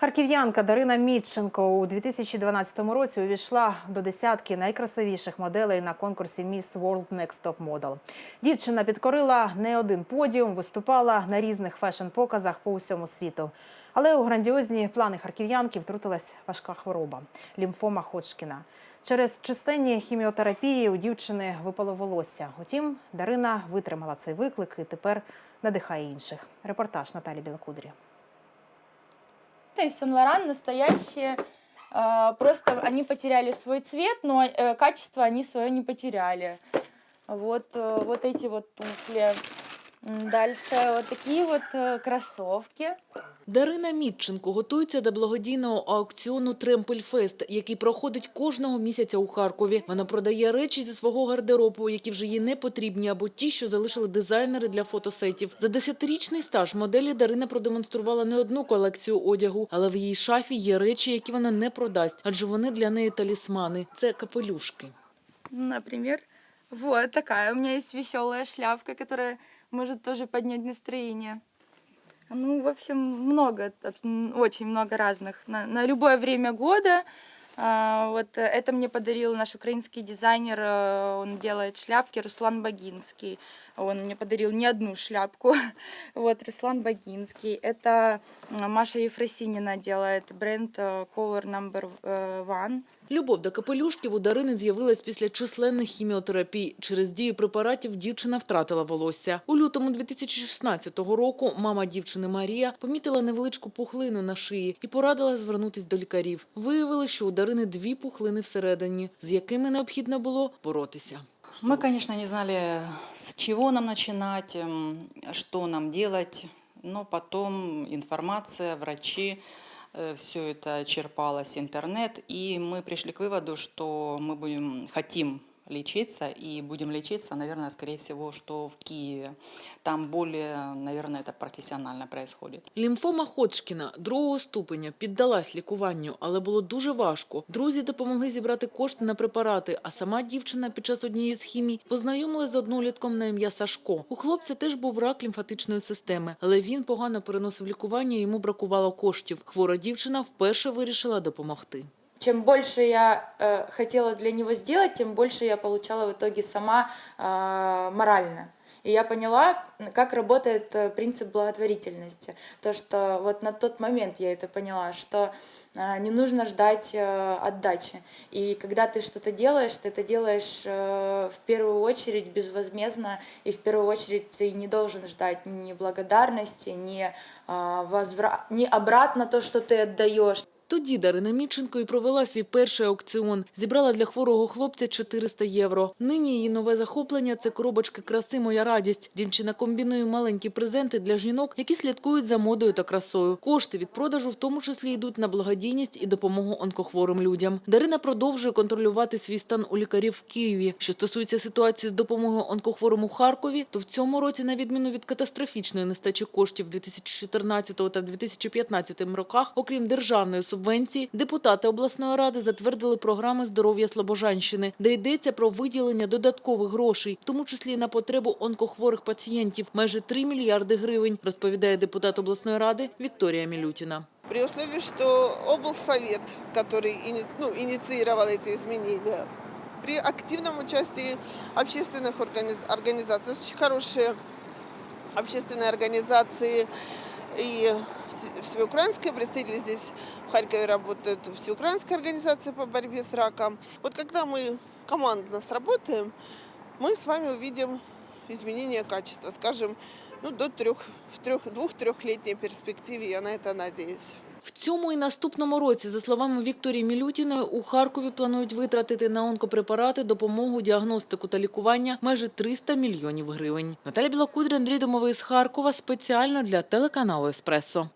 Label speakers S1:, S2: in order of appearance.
S1: Харків'янка Дарина Мітченко у 2012 році увійшла до десятки найкрасивіших моделей на конкурсі Miss World Next Top Model. Дівчина підкорила не один подіум, виступала на різних фешн-показах по усьому світу. Але у грандіозні плани харків'янки втрутилась важка хвороба – лімфома Ходжкіна. Через численні хіміотерапії у дівчини випало волосся. Утім, Дарина витримала цей виклик і тепер надихає інших. Репортаж Наталі Білокудрі.
S2: и Сен-Лоран настоящие. а, Просто они потеряли свой цвет, но э, качество они свое не потеряли. Вот, э, вот эти вот туфли. Дальше вот такие вот э, кроссовки.
S3: Дарина Мітченко готується до благодійного аукціону Тремпельфест, який проходить кожного місяця у Харкові. Вона продає речі зі свого гардеробу, які вже їй не потрібні, або ті, що залишили дизайнери для фотосетів. За десятирічний стаж моделі Дарина продемонструвала не одну колекцію одягу, але в її шафі є речі, які вона не продасть, адже вони для неї талісмани. Це капелюшки.
S2: Например, вот такая у меня есть веселая шляпка, которая может тоже поднять настроение. Ну, в общем, много, очень много разных. На, на любое время года. А, Вот э, это мне подарил наш украинский дизайнер. э, Он делает шляпки, Руслан Богинский. Он мне подарил не одну шляпку. Вот, Руслан Богинский. Это м, Маша Ефросинина делает бренд э, Color Number э, One.
S3: Любов до капелюшків у Дарини з'явилась після численних хіміотерапій. Через дію препаратів дівчина втратила волосся. У лютому 2016 року мама дівчини Марія помітила невеличку пухлину на шиї і порадила звернутись до лікарів. Виявили, що у Дарини дві пухлини всередині, з якими необхідно було боротися.
S4: Мы, конечно, не знали, с чего нам начинать, м, что нам делать, но потом информация, врачи, все это черпалось интернет, и мы пришли к выводу, что мы будем, хотим лечиться и будем лечиться, наверное, скорее всего, что в Киеве. Там более, наверное, это профессионально происходит.
S3: Лімфома Ходжкіна другого ступеня піддалась лікуванню, але було дуже важко. Друзі допомогли зібрати кошти на препарати, а сама дівчина під час однієї з хімій познайомилась з однолітком на ім'я Сашко. У хлопця теж був рак лімфатичної системи, але він погано переносив лікування, йому бракувало коштів. Хвора дівчина вперше вирішила допомогти.
S2: Чем больше я э, хотела для него сделать, тем больше я получала в итоге сама э, морально. И я поняла, как работает э, принцип благотворительности. То, что вот на тот момент я это поняла, что э, не нужно ждать э, отдачи. И когда ты что-то делаешь, ты это делаешь в первую очередь безвозмездно, и в первую очередь ты не должен ждать ни благодарности, ни, э, возвра... ни обратно то, что ты отдаешь.
S3: Тоді Дарина Міченко і провела свій перший аукціон. Зібрала для хворого хлопця 400 євро. Нині її нове захоплення – це коробочки краси «Моя радість». Дівчина комбінує маленькі презенти для жінок, які слідкують за модою та красою. Кошти від продажу в тому числі йдуть на благодійність і допомогу онкохворим людям. Дарина продовжує контролювати свій стан у лікарів в Києві. Що стосується ситуації з допомогою онкохворим у Харкові, то в цьому році, на відміну від катастрофічної нестачі коштів 2014 та 2015 роках, окрім державної субвенції, депутати обласної ради затвердили програми здоров'я Слобожанщини, де йдеться про виділення додаткових грошей, в тому числі і на потребу онкохворих пацієнтів, майже 3 мільярди гривень, розповідає депутат обласної ради Вікторія Мілютіна.
S5: При условии, что облсовет, который ини- ну, инициировал эти изменения, при активном участии общественных организ- организаций, очень хорошие общественные организации и вс- всеукраинские представители здесь в Харькове работают, всеукраинская организация по борьбе с раком. Вот когда мы командно сработаем, мы с вами увидим изменение качества, скажем, ну, до трех, в трех, двух-трехлетней перспективе, я на это надеюсь.
S3: В цьому і наступному році, за словами Вікторії Мілютіної, у Харкові планують витратити на онкопрепарати, допомогу, діагностику та лікування майже 300 мільйонів гривень. Наталя Білокудрі, Андрій Домовий з Харкова спеціально для телеканалу Еспресо.